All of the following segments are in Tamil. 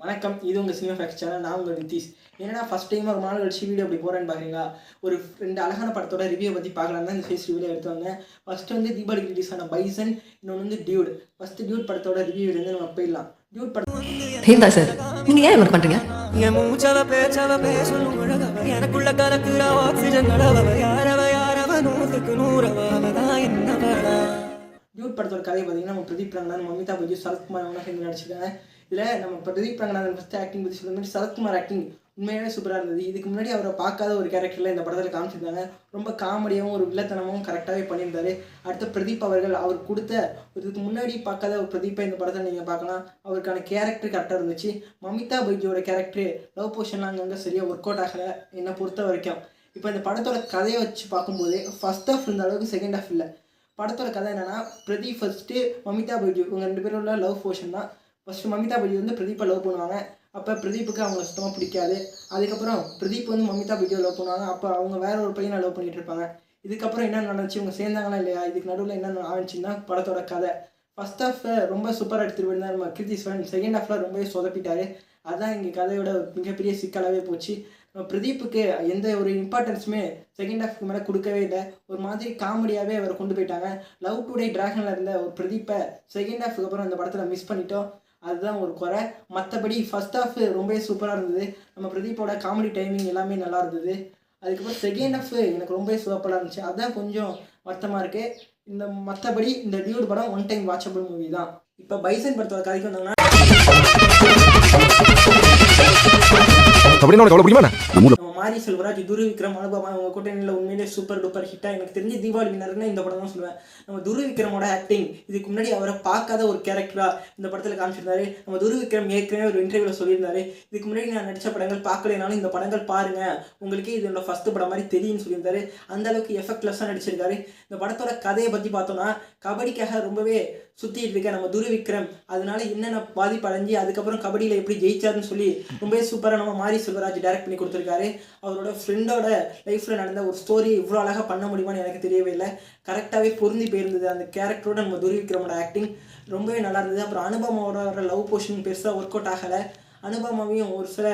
வணக்கம் இது உங்கள் சினிமா ஃபேக்ஸ் சேனல் நான் உங்கள் நிதிஷ். என்னடா ஃபஸ்ட் டைம் ஒரு நாள் கழிச்சு வீடியோ அப்படி போகிறேன்னு பார்க்குறீங்களா ஒரு ரெண்டு அழகான படத்தோட ரிவ்யூ பற்றி பார்க்கலாம் தான் இந்த ஃபேஸ் ரிவ்யூவில் எடுத்து வந்தேன். ஃபஸ்ட்டு வந்து தீபாவளிக்கு ரிலீஸ் ஆன பைசன் இன்னொன்று வந்து டியூட் ஃபஸ்ட்டு டியூட் படத்தோட ரிவ்யூ இருந்து நம்ம போயிடலாம். டியூட் படம் சார்? நீங்க ஏன் என் பேச்சவ பேசணும் அழகவ எனக்குள்ள கலக்குற ஆக்சிஜன் அளவவ யாரவ யாரவ நூத்துக்கு நூறவ அவதான் என்ன பண்ணா டியூட் படத்தோட கதையை பார்த்தீங்கன்னா நம்ம பிரதீப் ரங்கநாதன் மமிதா பஜு சரத்குமார் அவங்க சேர்ந்து நடிச்சிருக்காங்க. இதில் நம்ம பிரதீப் ரங்கநாதன் ஃபஸ்ட்டு ஆக்டிங் பற்றி சொல்ல மாதிரி சரத்குமார் ஆக்டிங் உண்மையாகவே சூப்பராக இருந்தது. இதுக்கு முன்னாடி அவரை பார்க்காத ஒரு கேரக்டரில் இந்த படத்தில் காமிச்சிருந்தாங்க. ரொம்ப காமெடியாகவும் ஒரு வில்லத்தனமும் கரெக்டாகவே பண்ணியிருந்தாரு. அடுத்து பிரதீப் அவர்கள் அவர் கொடுத்த இதுக்கு முன்னாடி பார்க்காத ஒரு பிரதீப்பை இந்த படத்தை நீங்கள் பார்க்கலாம். அவருக்கான கேரக்டர் கரெக்டாக இருந்துச்சு. மமிதா பைஜியோட கேரக்டர் லவ் போர்ஷன்லாம் அங்கங்கே சரியாக ஒர்க் அவுட் ஆகலை என்னை பொறுத்த வரைக்கும். இப்போ இந்த படத்தோட கதையை வச்சு பார்க்கும்போது ஃபர்ஸ்ட் ஹாஃப் இருந்த அளவுக்கு செகண்ட் ஹாஃப் இல்லை. படத்தோட கதை என்னென்னா பிரதீப் ஃபர்ஸ்ட்டு மமிதா பைஜு இவங்க ரெண்டு பேரும் உள்ள லவ் போர்ஷன் தான். ஃபஸ்ட்டு மமிதா வந்து பிரதீப்பை லவ் பண்ணுவாங்க. அப்போ பிரதீப்புக்கு அவங்கள சுத்தமாக பிடிக்காது. அதுக்கப்புறம் பிரதீப் வந்து மமிதா பஜியை லவ் பண்ணுவாங்க. அப்போ அவங்க வேற ஒரு பையனை லவ் பண்ணிட்டு இருப்பாங்க. இதுக்கப்புறம் என்ன நடந்துச்சு? இவங்க சேர்ந்தாங்களா இல்லையா? இதுக்கு நடுவில் என்ன ஆச்சுன்னா படத்தோட கதை. ஃபர்ஸ்ட் ஹாஃப் ரொம்ப சூப்பராக எடுத்துகிட்டு போயிருந்தார் நம்ம கிருத்தி ஸ்வரன் செகண்ட் ஹாஃபில் ரொம்பவே சொதப்பிட்டாரு. அதான் இங்கே கதையோட மிகப்பெரிய சிக்கலாகவே போச்சு. பிரதீப்புக்கு எந்த ஒரு இம்பார்ட்டன்ஸுமே செகண்ட் ஹாஃப்க்கு மேலே கொடுக்கவே இல்லை. ஒரு மாதிரி காமெடியாகவே அவரை கொண்டு போயிட்டாங்க. லவ் டுடே டிராகனில் இருந்த ஒரு பிரதீப்பை செகண்ட் ஹாஃப்க்கு அப்புறம் அந்த படத்தில் மிஸ் பண்ணிட்டோம். அதுதான் ஒரு குறை. மற்றபடி ஃபர்ஸ்ட் ஹாஃப் ரொம்பவே சூப்பராக இருந்தது. நம்ம பிரதீப்போட காமெடி டைமிங் எல்லாமே நல்லா இருந்தது. அதுக்கப்புறம் செகண்ட் ஹாஃப் எனக்கு ரொம்பவே சூப்பராக இருந்துச்சு. அதான் கொஞ்சம் வருத்தமாக இருக்குது இந்த மற்றபடி இந்த டியூட் படம் ஒன் டைம் வாட்சபிள் மூவி தான். இப்போ பைசன் படத்தோட கதைக்கு வந்தாங்கன்னா அப்படின்னா செல்வராஜ் துரு விக்ரம் அனுபவம் அவங்க கூட்டணியில் உண்மையிலே சூப்பர் டூப்பர் ஹிட்டாக எனக்கு தெரிஞ்சு தீபாவளி வினர்னா இந்த படம் தான் சொல்லுவேன். நம்ம துரு விக்ரமோட ஆக்டிங் இதுக்கு முன்னாடி அவரை பார்க்காத ஒரு கேரக்டராக இந்த படத்தில் காமிச்சிருந்தாரு. நம்ம துரு விக்ரம் ஏற்கனவே ஒரு இன்டர்வியூவில் சொல்லியிருந்தாரு. இதுக்கு முன்னாடி நான் நடித்த படங்கள் பார்க்கலைனாலும் இந்த படங்கள் பாருங்கள் உங்களுக்கே இது என்னோட ஃபஸ்ட்டு படம் மாதிரி தெரியும்னு சொல்லியிருந்தாரு. அந்த அளவுக்கு எஃபெக்ட்லெஸ்ஸாக நடிச்சிருக்காரு. இந்த படத்தோட கதையை பற்றி பார்த்தோம்னா கபடிக்காக ரொம்பவே சுற்றிட்டு இருக்க நம்ம துரு விக்ரம் அதனால என்னென்ன பாதிப்பு அடைஞ்சு அதுக்கப்புறம் கபடியில் எப்படி ஜெயிச்சாருன்னு சொல்லி ரொம்பவே சூப்பராக நம்ம மாரி செல்வராஜ் டைரக்ட் பண்ணி கொடுத்துருக்காரு. அவரோட ஃப்ரெண்டோட லைஃப்பில் நடந்த ஒரு ஸ்டோரி இவ்வளோ அழகாக பண்ண முடியுமான்னு எனக்கு தெரியவே இல்லை. கரெக்டாகவே பொருந்தி போயிருந்தது அந்த கேரக்டரோட நம்ம துரு விக்ரமோட ஆக்டிங் ரொம்பவே நல்லா இருந்தது. அப்புறம் அனுபவமோட லவ் போர்ஷன் பெருசாக ஒர்க் அவுட் ஆகலை. அனுபவமாவையும் ஒரு சில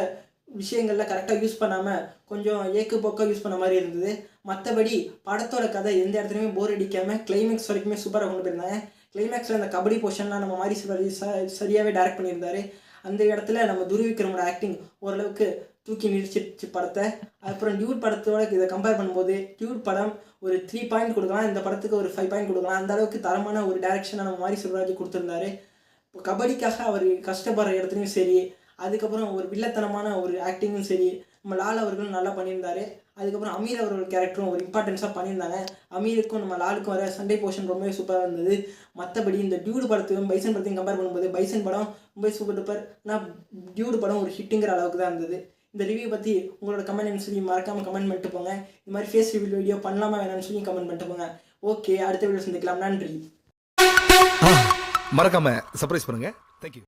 விஷயங்களில் கரெக்டாக யூஸ் பண்ணாமல் கொஞ்சம் ஏக்கு போக்காக யூஸ் பண்ண மாதிரி இருந்தது. மற்றபடி படத்தோட கதை எந்த இடத்துலையுமே போர் அடிக்காமல் கிளைமேக்ஸ் வரைக்குமே சூப்பராக கொண்டு போயிருந்தாங்க. கிளைமேக்ஸில் அந்த கபடி போர்ஷன்லாம் நம்ம மாதிரி சிவராஜ் ச- சரியாகவே டைரக்ட் பண்ணியிருந்தாரு. அந்த இடத்துல நம்ம துருவிக்ரமோட ஆக்டிங் ஓரளவுக்கு தூக்கி நிறுத்திச்சு படத்தை. அப்புறம் டியூட் படத்தோட இதை கம்பேர் பண்ணும்போது டியூட் படம் ஒரு த்ரீ பாயிண்ட் கொடுக்கலாம் இந்த படத்துக்கு ஒரு ஃபைவ் பாயிண்ட் கொடுக்கலாம். அந்த அளவுக்கு தரமான ஒரு டேரக்ஷனை நம்ம மாதிரி சிவராஜ் கொடுத்துருந்தாரு. இப்போ கபடிக்காக அவர் கஷ்டப்படுற இடத்துலையும் சரி அதுக்கப்புறம் ஒரு வில்லத்தனமான ஒரு ஆக்டிங்கும் சரி நம்ம லால் அவர்களும் நல்லா பண்ணியிருந்தாரு. அதுக்கப்புறம் அமீர் அவர்கள் கேரக்டரும் ஒரு இம்பார்ட்டன்ஸாக பண்ணியிருந்தாங்க. அமீருக்கும் நம்ம லாலுக்கும் வர சண்டே போர்ஷன் ரொம்பவே சூப்பராக இருந்தது. மற்றபடி இந்த டியூடு படத்தையும் பைசன் படத்தையும் கம்பேர் பண்ணும்போது பைசன் படம் ரொம்ப சூப்பர் டூப்பர் ஆனால் டியூடு படம் ஒரு ஹிட்டுங்கிற அளவுக்கு தான் இருந்தது. இந்த ரிவ்யூ பற்றி உங்களோட கமெண்ட் சொல்லி மறக்காமல் கமெண்ட் பண்ணிட்டு போங்க. இந்த மாதிரி ஃபேஸ் ரிவ்யூ வீடியோ பண்ணலாமா வேணாம்னு சொல்லி கமெண்ட் பண்ணிட்டு போங்க. ஓகே அடுத்த வீடியோ சந்திக்கலாம். நன்றி. மறக்காம சர்ப்ரைஸ் பண்ணுங்க. தேங்க்யூ